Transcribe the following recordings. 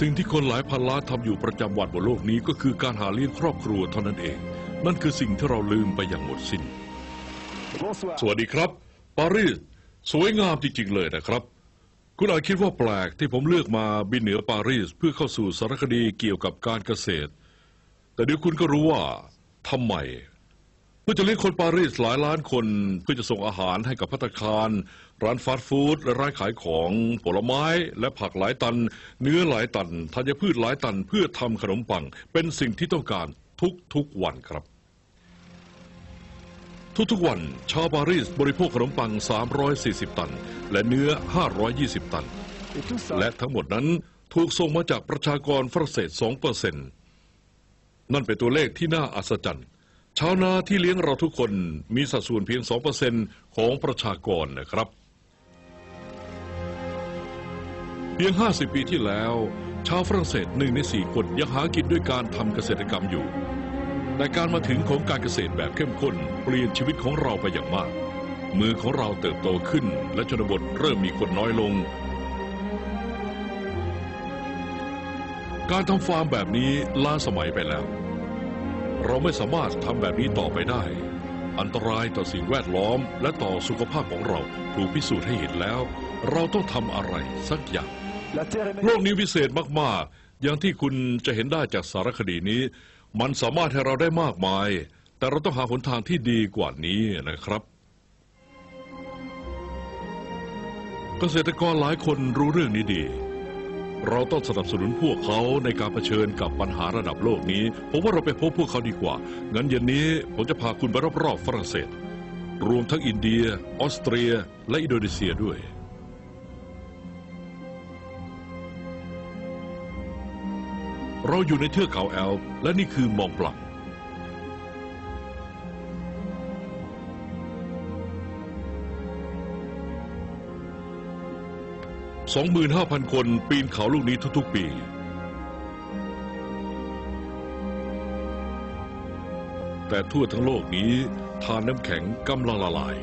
สิ่งที่คนหลายพันล้านทำอยู่ประจำวันบนโลกนี้ก็คือการหาเลี้ยงครอบครัวเท่านั้นเอง นั่นคือสิ่งที่เราลืมไปอย่างหมดสิ้น สวัสดีครับ ปารีสสวยงามจริงๆเลยนะครับ คุณอาจคิดว่าแปลกที่ผมเลือกมาบินเหนือปารีสเพื่อเข้าสู่สารคดีเกี่ยวกับการเกษตร แต่เดี๋ยวคุณก็รู้ว่าทำไมเพื่อจะเลี้ยงคนปารีสหลายล้านคนเพื่อจะส่งอาหารให้กับพัตคาร ร้านฟาสต์ฟู้ดและร้านขายของผลไม้และผักหลายตัน เนื้อหลายตันธัญพืชหลายตันเพื่อทำขนมปัง เป็นสิ่งที่ต้องการทุกๆวันครับ ทุกๆวันชาวปารีสบริโภคขนมปัง 340 ตัน และเนื้อ 520 ตัน และทั้งหมดนั้นถูกส่งมาจากประชากรฝรั่งเศส2%นั่นเป็นตัวเลขที่น่าอัศจรรย์ชาวนาที่เลี้ยงเราทุกคนมีสัดส่วนเพียง 2%ของประชากรนะครับ เพียง 50 ปีที่แล้ว ชาวฝรั่งเศสหนึ่งในสี่คนยังหากินด้วยการทำเกษตรกรรมอยู่ แต่การมาถึงของการเกษตรแบบเข้มข้นเปลี่ยนชีวิตของเราไปอย่างมาก มือของเราเติบโตขึ้น และชนบทเริ่มมีคนน้อยลง การทำฟาร์มแบบนี้ล้าสมัยไปแล้ว เราไม่สามารถทำแบบนี้ต่อไปได้ อันตรายต่อสิ่งแวดล้อม และต่อสุขภาพของเราถูกพิสูจน์ให้เห็นแล้ว เราต้องทำอะไรสักอย่าง โลกนี้วิเศษมากๆ อย่างที่คุณจะเห็นได้จากสารคดีนี้ มันสามารถให้เราได้มากมาย แต่เราต้องหาหนทางที่ดีกว่านี้นะครับ เกษตรกรหลายคนรู้เรื่องนี้ดี เราต้องสนับสนุนพวกเขาในการเผชิญกับปัญหาระดับโลกนี้ ผมว่าเราไปพบพวกเขาดีกว่า งั้นเย็นนี้ผมจะพาคุณไปรอบๆฝรั่งเศส รวมทั้งอินเดีย ออสเตรีย และอินโดนีเซียด้วย เราอยู่ในเทือกเขาแอลป์และนี่คือมองบลัง25,000 คนปีนเขาลูกนี้ทุกๆ ปี แต่ทั่วทั้งโลกนี้ทานน้ำแข็งกำลังละลาย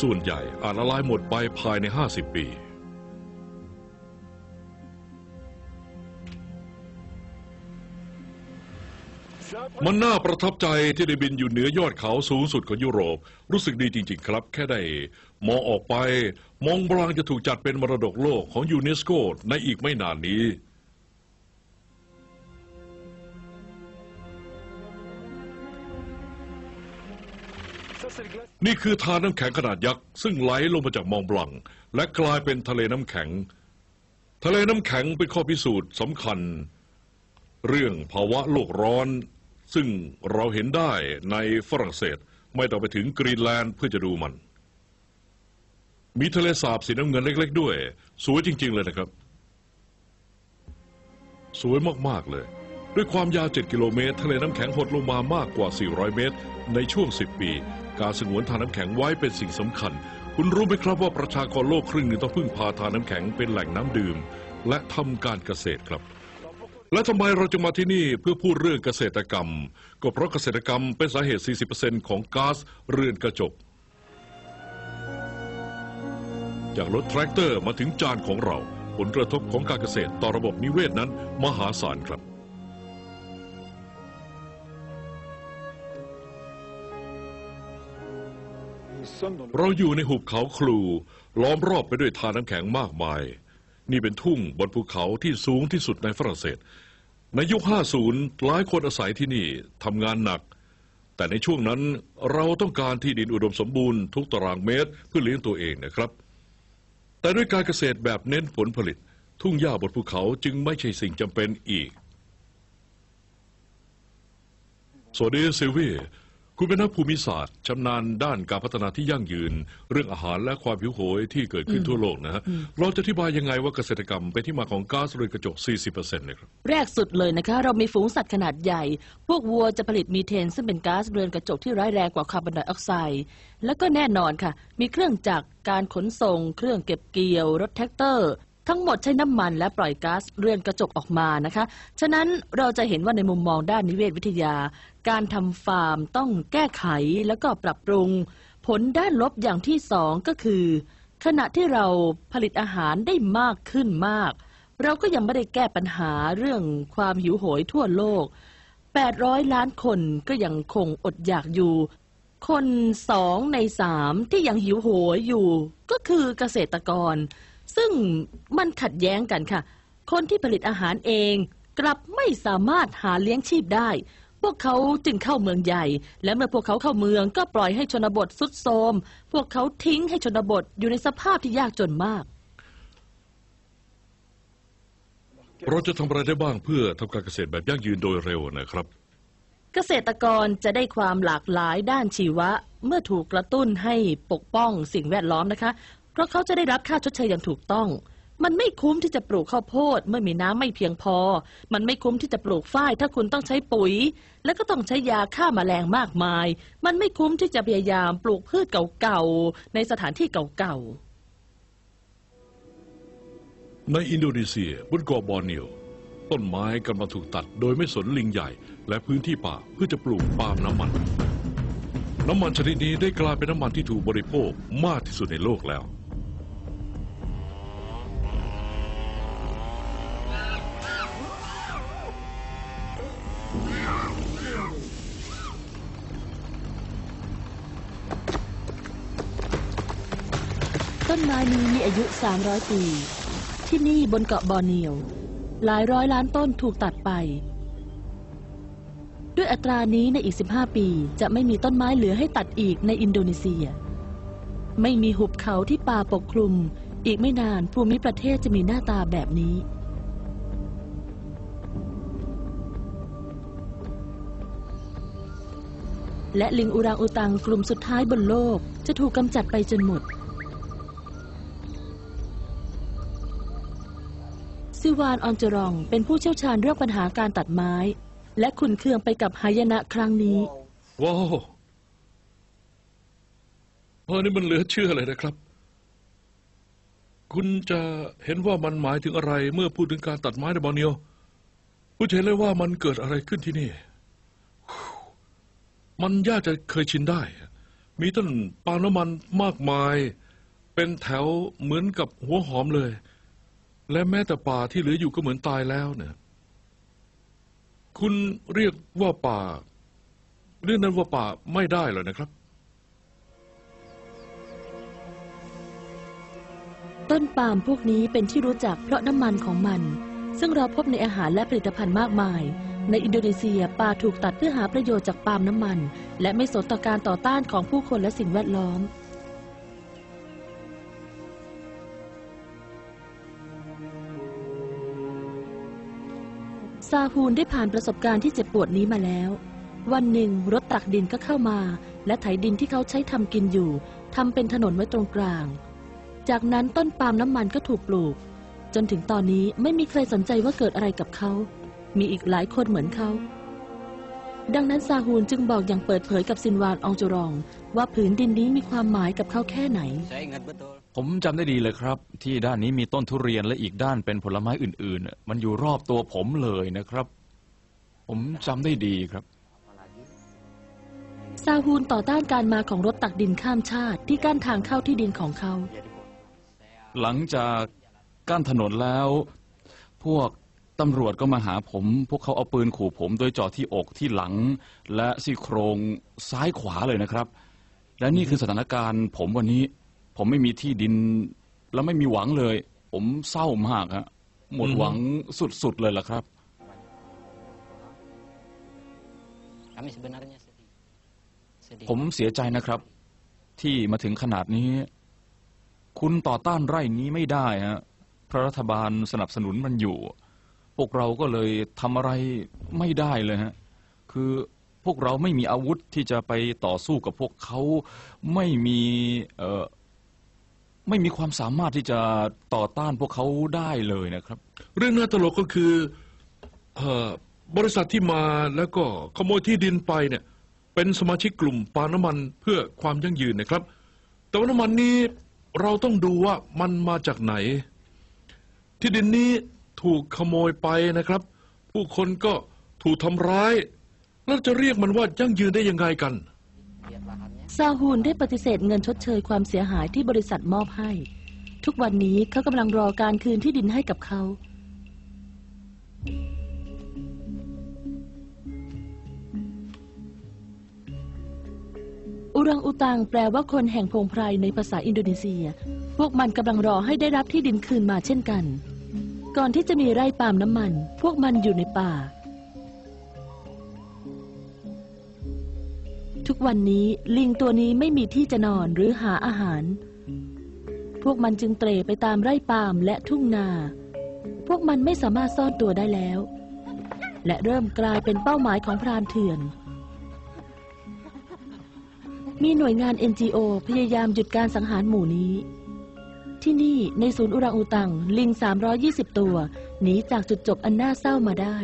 ส่วนใหญ่อาจละลายหมดไปภายใน 50 ปี มันน่าประทับใจที่ได้บินอยู่เหนือยอดเขาสูงสุดของยุโรป รู้สึกดีจริง ๆ ครับ แค่ได้มองออกไป มองบลางจะถูกจัดเป็นมรดกโลกของยูเนสโกในอีกไม่นานนี้ นี่คือทานน้ำแข็งขนาดยักษ์ ซึ่งไหลลงมาจากมองบลัง และกลายเป็นทะเลน้ำแข็ง ทะเลน้ำแข็งเป็นข้อพิสูจน์สำคัญ เรื่องภาวะโลกร้อน ซึ่งเราเห็นได้ในฝรั่งเศสไม่ต้องไปถึงกรีนแลนด์เพื่อจะดูมัน มีทะเลสาบสีน้ำเงินเล็ก ๆ ด้วย สวยจริง ๆ เลยนะครับ สวยมาก ๆ เลย ด้วยความยาว 7 กิโลเมตร ทะเลน้ำแข็งหดลงมามากกว่า 400 เมตร ในช่วง 10 ปี การสงวนทานน้ำแข็งไว้เป็นสิ่งสำคัญ คุณรู้ไหมครับว่าประชากรโลกครึ่งหนึ่งต้องพึ่งพาทานน้ำแข็งเป็นแหล่งน้ำดื่ม และทำการเกษตรครับ และทำไมเราจึงมาที่นี่เพื่อพูดเรื่องเกษตรกรรม ก็เพราะเกษตรกรรมเป็นสาเหตุ 40%ของก๊าซเรือนกระจก จากรถแทรกเตอร์มาถึงจานของเรา ผลกระทบของการเกษตรต่อระบบนิเวศนั้นมหาศาลครับ เราอยู่ในหุบเขาคลู ล้อมรอบไปด้วยทาน้ำแข็งมากมาย นี่เป็นทุ่งบนภูเขาที่สูงที่สุดในฝรั่งเศส ในยุค 50 หลายคนอาศัยที่นี่ทำงานหนัก แต่ในช่วงนั้นเราต้องการที่ดินอุดมสมบูรณ์ทุกตารางเมตรเพื่อเลี้ยงตัวเองนะครับ แต่ด้วยการเกษตรแบบเน้นผลผลิต ทุ่งหญ้าบนภูเขาจึงไม่ใช่สิ่งจำเป็นอีกสวัสดีซิลวี่ คุณเป็นนักภูมิศาสตร์ชำนาญด้านการพัฒนาที่ยั่งยืน เรื่องอาหารและความหิวโหยที่เกิดขึ้นทั่วโลกนะฮะเราจะอธิบายยังไงว่าเกษตรกรรมเป็นที่มาของก๊าซเรือนกระจก 40%เนี่ยครับแรกสุดเลยนะคะ เรามีฝูงสัตว์ขนาดใหญ่ พวกวัวจะผลิตมีเทน ซึ่งเป็นก๊าซเรือนกระจกที่ร้ายแรงกว่าคาร์บอนไดออกไซด์แล้วก็แน่นอนค่ะ มีเครื่องจักรการขนส่ง เครื่องเก็บเกี่ยวรถแท็กเตอร์ ทั้งหมดใช้น้ำมันและปล่อยก๊าซเรือนกระจกออกมานะคะ ฉะนั้นเราจะเห็นว่าในมุมมองด้านนิเวศวิทยา การทำฟาร์มต้องแก้ไขแล้วก็ปรับปรุง ผลด้านลบอย่างที่สองก็คือ ขณะที่เราผลิตอาหารได้มากขึ้นมาก เราก็ยังไม่ได้แก้ปัญหาเรื่องความหิวโหยทั่วโลก 800 ล้านคนก็ยังคงอดอยากอยู่ คนสองในสามที่ยังหิวโหยอยู่ ก็คือเกษตรกร ซึ่งมันขัดแย้งกันค่ะ คนที่ผลิตอาหารเองกลับไม่สามารถหาเลี้ยงชีพได้ พวกเขาจึงเข้าเมืองใหญ่ และเมื่อพวกเขาเข้าเมืองก็ปล่อยให้ชนบทสุดโทรม พวกเขาทิ้งให้ชนบทอยู่ในสภาพที่ยากจนมาก เราจะทำอะไรได้บ้างเพื่อทำการเกษตรแบบยั่งยืนโดยเร็วนะครับ เกษตรกรจะได้ความหลากหลายด้านชีวะ เมื่อถูกกระตุ้นให้ปกป้องสิ่งแวดล้อมนะคะ เพราะเขาจะได้รับค่าชดเชยอย่างถูกต้อง มันไม่คุ้มที่จะปลูกข้าวโพด เมื่อมีน้ำไม่เพียงพอ มันไม่คุ้มที่จะปลูกฝ้าย ถ้าคุณต้องใช้ปุ๋ย และก็ต้องใช้ยาฆ่าแมลงมากมาย มันไม่คุ้มที่จะพยายามปลูกพืชเก่าๆในสถานที่เก่าๆในอินโดนีเซียบนเกาะบอร์เนียว ต้นไม้กำลังถูกตัดโดยไม่สนลิงใหญ่ และพื้นที่ป่าเพื่อจะปลูกปาล์มน้ำมัน น้ำมันชนิดนี้ได้กลายเป็นน้ำมันที่ถูกบริโภคมากที่สุดในโลกแล้ว ไม้นี้มีอายุ 300 ปี ที่นี่บนเกาะบอร์เนียว หลายร้อยล้านต้นถูกตัดไป ด้วยอัตรานี้ในอีก 15 ปีจะไม่มีต้นไม้เหลือให้ตัดอีกในอินโดนีเซีย ไม่มีหุบเขาที่ป่าปกคลุม อีกไม่นานภูมิประเทศจะมีหน้าตาแบบนี้และลิงอุรังอุตังกลุ่มสุดท้ายบนโลกจะถูกกำจัดไปจนหมด ซิวานออนจรองเป็นผู้เชี่ยวชาญเรื่องปัญหาการตัดไม้ และขุนเคืองไปกับหายนะครั้งนี้ว้าวออนี่มันเหลือเชื่อเลยนะครับ คุณจะเห็นว่ามันหมายถึงอะไร เมื่อพูดถึงการตัดไม้ในบอร์เนียวคุณจะเห็นเลยว่ามันเกิดอะไรขึ้นที่นี่ มันยากจะเคยชินได้ มีต้นปาล์มน้ำมันมากมาย เป็นแถวเหมือนกับหัวหอมเลย และแม้แต่ป่าที่เหลืออยู่ก็เหมือนตายแล้วเนี่ยคุณเรียกว่าป่า เรื่องนั้นว่าป่าไม่ได้เลยนะครับ ต้นปาล์มพวกนี้เป็นที่รู้จักเพราะน้ำมันของมัน ซึ่งเราพบในอาหารและผลิตภัณฑ์มากมาย ในอินโดนีเซียป่าถูกตัดเพื่อหาประโยชน์จากปาล์มน้ำมัน และไม่สนต่อการต่อต้านของผู้คนและสิ่งแวดล้อม ซาฮูนได้ผ่านประสบการณ์ที่เจ็บปวดนี้มาแล้ว วันหนึ่งรถตักดินก็เข้ามา และไถดินที่เขาใช้ทำกินอยู่ทำเป็นถนนไว้ตรงกลาง จากนั้นต้นปาล์มน้ำมันก็ถูกปลูก จนถึงตอนนี้ไม่มีใครสนใจว่าเกิดอะไรกับเขา มีอีกหลายคนเหมือนเขา ดังนั้นซาฮูนจึงบอกอย่างเปิดเผยกับซินวานอองจรอง ว่าผืนดินนี้มีความหมายกับเขาแค่ไหน Saya ingat betul. ผมจำได้ดีเลยครับ ที่ด้านนี้มีต้นทุเรียนและอีกด้านเป็นผลไม้อื่นๆน่ะมันอยู่รอบตัวผมเลยนะครับ ผมจำได้ดีครับ ซาฮูนต่อต้านการมาของรถตักดินข้ามชาติที่กั้นทางเข้าที่ดินของเขา หลังจากกั้นถนนแล้ว พวก ตำรวจก็มาหาผม พวกเขาเอาปืนขู่ผม โดยเจาะที่อกที่หลัง และซี่โครงซ้ายขวาเลยนะครับ และนี่คือสถานการณ์ ผมวันนี้ ผมไม่มีที่ดิน และไม่มีหวังเลย ผมเศร้ามากฮะหมดหวังสุดๆเลยล่ะครับ Kami sebenarnya sedih. Sedih. ผมเสียใจนะครับ ที่มาถึงขนาดนี้ คุณต่อต้านไร่นี้ไม่ได้ฮะเพราะรัฐบาลสนับสนุนมันอยู่ พวกเราก็เลยทำอะไรไม่ได้เลยฮะ คือพวกเราไม่มีอาวุธที่จะไปต่อสู้กับพวกเขาไม่มีเอ่อไม่มีความสามารถที่จะต่อต้านพวกเขาได้เลยนะครับ เรื่องน่าตลกก็คือเอ่อบริษัทที่มาแล้วก็ขโมยที่ดินไปเนี่ย เป็นสมาชิกกลุ่มปาล์มน้ำมันเพื่อความยั่งยืนนะครับ แต่ว่าน้ำมันนี้เราต้องดูว่ามันมาจากไหน ที่ดินนี้ ถูกขโมยไปนะครับ ผู้คนก็ถูกทำร้าย แล้วจะเรียกมันว่ายั่งยืนได้ยังไงกัน ซาฮูนได้ปฏิเสธเงินชดเชยความเสียหายที่บริษัทมอบให้ ทุกวันนี้เขากำลังรอการคืนที่ดินให้กับเขา อุรังอุตังแปลว่าคนแห่งพงไพรในภาษาอินโดนีเซีย พวกมันกำลังรอให้ได้รับที่ดินคืนมาเช่นกัน ก่อนที่จะมีไร่ปาล์มน้ำมัน พวกมันอยู่ในป่า ทุกวันนี้ลิงตัวนี้ไม่มีที่จะนอนหรือหาอาหาร พวกมันจึงเตร่ไปตามไร่ปาล์มและทุ่งนา พวกมันไม่สามารถซ่อนตัวได้แล้ว และเริ่มกลายเป็นเป้าหมายของพรานเถื่อน มีหน่วยงาน NGO พยายามหยุดการสังหารหมู่นี้ ที่นี่ในศูนย์อุรังอุตัง ลิง 320 ตัวหนีจากจุดจบอันน่าเศร้ามาได้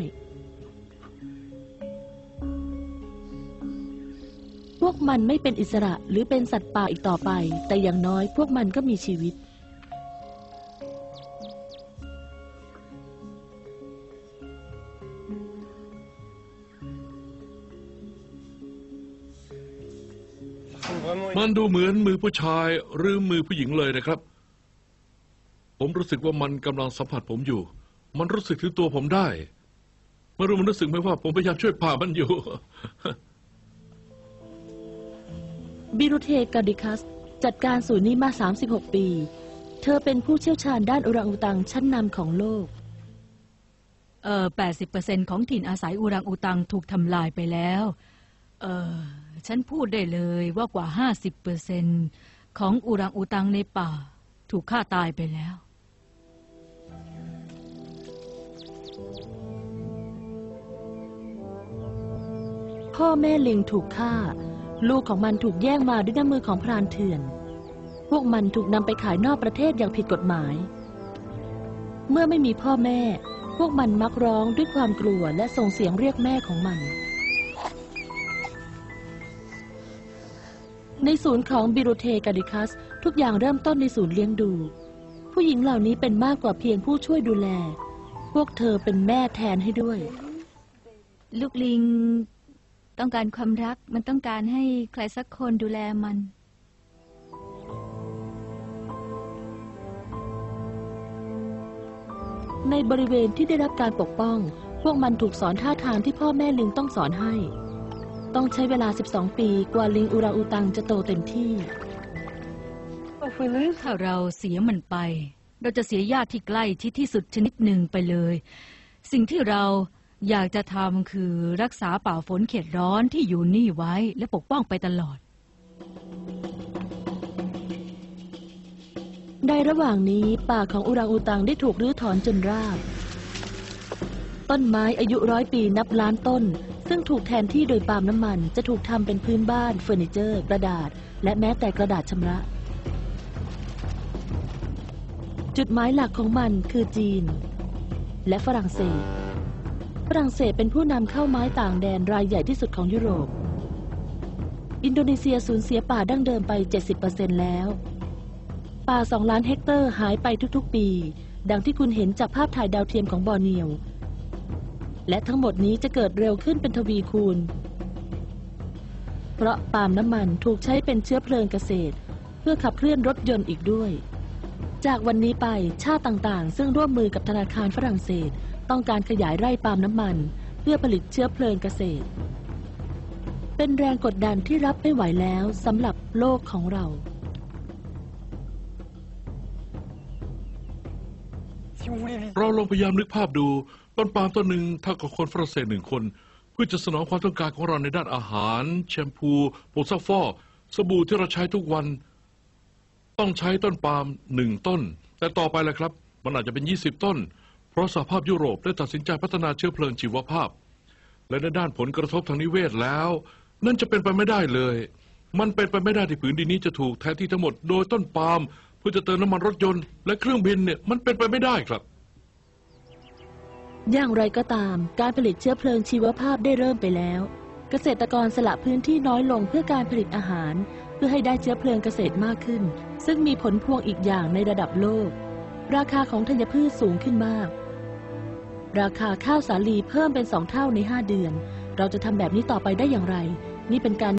พวกมันไม่เป็นอิสระหรือเป็นสัตว์ป่าอีกต่อไป แต่อย่างน้อยพวกมันก็มีชีวิต มันดูเหมือนมือผู้ชายหรือมือผู้หญิงเลยนะครับ ผมรู้สึกว่ามันกำลังสัมผัสผมอยู่ มันรู้สึกถึงตัวผมได้ ไม่รู้มันรู้สึกไหมว่า ผมพยายามช่วยพามันอยู่ บิรุเทกาดิคัส จัดการศูนย์นี้มา 36 ปี เธอเป็นผู้เชี่ยวชาญด้านอุรังอุตังชั้นนำของโลก เอ่อ80%ของถิ่นอาศัยอุรังอุตังถูกทำลายไปแล้ว เอ่อ ฉันพูดได้เลยว่ากว่า 50%ของอุรังอุตังในป่า ถูกฆ่าตายไปแล้ว พ่อแม่ลิงถูกฆ่า ลูกของมันถูกแย่งมาด้วยน้ำมือของพรานเถื่อน พวกมันถูกนำไปขายนอกประเทศอย่างผิดกฎหมาย เมื่อไม่มีพ่อแม่ พวกมันมักร้องด้วยความกลัวและส่งเสียงเรียกแม่ของมัน ในศูนย์ของบิโรเทกาดิคัส ทุกอย่างเริ่มต้นในศูนย์เลี้ยงดู ผู้หญิงเหล่านี้เป็นมากกว่าเพียงผู้ช่วยดูแล พวกเธอเป็นแม่แทนให้ด้วย ลูกลิง ต้องการความรัก มันต้องการให้ใครสักคนดูแลมัน ในบริเวณที่ได้รับการปกป้อง พวกมันถูกสอนท่าทางที่พ่อแม่ลิงต้องสอนให้ ต้องใช้เวลา 12 ปีกว่าลิงอุราอูตังจะโตเต็มที่ ถ้าเราเสียมันไป เราจะเสียญาติที่ใกล้ชิดที่สุดชนิดหนึ่งไปเลย สิ่งที่เรา อยากจะทำคือรักษาป่าฝนเขตร้อนที่อยู่นี่ไว้และปกป้องไปตลอด ในระหว่างนี้ป่าของอุรังอูตังได้ถูกรื้อถอนจนราบ ต้นไม้อายุร้อยปีนับล้านต้น ซึ่งถูกแทนที่โดยปาล์มน้ำมันจะถูกทำเป็นพื้นบ้านเฟอร์นิเจอร์ กระดาษ และแม้แต่กระดาษชำระ จุดหมายหลักของมันคือจีน และฝรั่งเศส ฝรั่งเศสเป็นผู้นำเข้าไม้ต่างแดนรายใหญ่ที่สุดของยุโรป อินโดนีเซียสูญเสียป่าดั้งเดิมไป 70%แล้ว ป่า 2 ล้านเฮกเตอร์หายไปทุกๆ ปี ดังที่คุณเห็นจากภาพถ่ายดาวเทียมของบอร์เนียว และทั้งหมดนี้จะเกิดเร็วขึ้นเป็นทวีคูณ เพราะปาล์มน้ำมันถูกใช้เป็นเชื้อเพลิงเกษตร เพื่อขับเคลื่อนรถยนต์อีกด้วย จากวันนี้ไปชาติต่างๆ ซึ่งร่วมมือกับธนาคารฝรั่งเศส ต้องการขยายไร่ปาล์มน้ำมัน เพื่อผลิตเชื้อเพลิงเกษตร เป็นแรงกดดันที่รับไม่ไหวแล้วสำหรับโลกของเรา เราลองพยายามนึกภาพดูต้นปาล์มต้นหนึ่งเท่ากับคนฝรั่งเศสหนึ่งคน เพื่อจะสนองความต้องการของเราในด้านอาหาร แชมพูผงซักฟอกสบู่ที่เราใช้ทุกวัน ต้องใช้ต้นปาล์มหนึ่งต้น แต่ต่อไปแหละครับ มันอาจจะเป็น 20 ต้น เพราะสหภาพยุโรปได้ตัดสินใจพัฒนาเชื้อเพลิงชีวภาพ และในด้านผลกระทบทางนิเวศแล้ว นั่นจะเป็นไปไม่ได้เลย มันเป็นไปไม่ได้ที่ผืนดินนี้จะถูกแทนที่ทั้งหมดโดยต้นปาล์มเพื่อจะเติมน้ำมันรถยนต์และเครื่องบินเนี่ยมันเป็นไปไม่ได้ครับ อย่างไรก็ตาม การผลิตเชื้อเพลิงชีวภาพได้เริ่มไปแล้ว เกษตรกรสละพื้นที่น้อยลงเพื่อการผลิตอาหาร เพื่อให้ได้เชื้อเพลิงเกษตรมากขึ้น ซึ่งมีผลพวงอีกอย่างในระดับโลก ราคาของธัญพืชสูงขึ้นมาก ราคาข้าวสาลีเพิ่มเป็นสองเท่าใน5เดือน เราจะทำแบบนี้ต่อไปได้อย่างไร นี่เป็นการ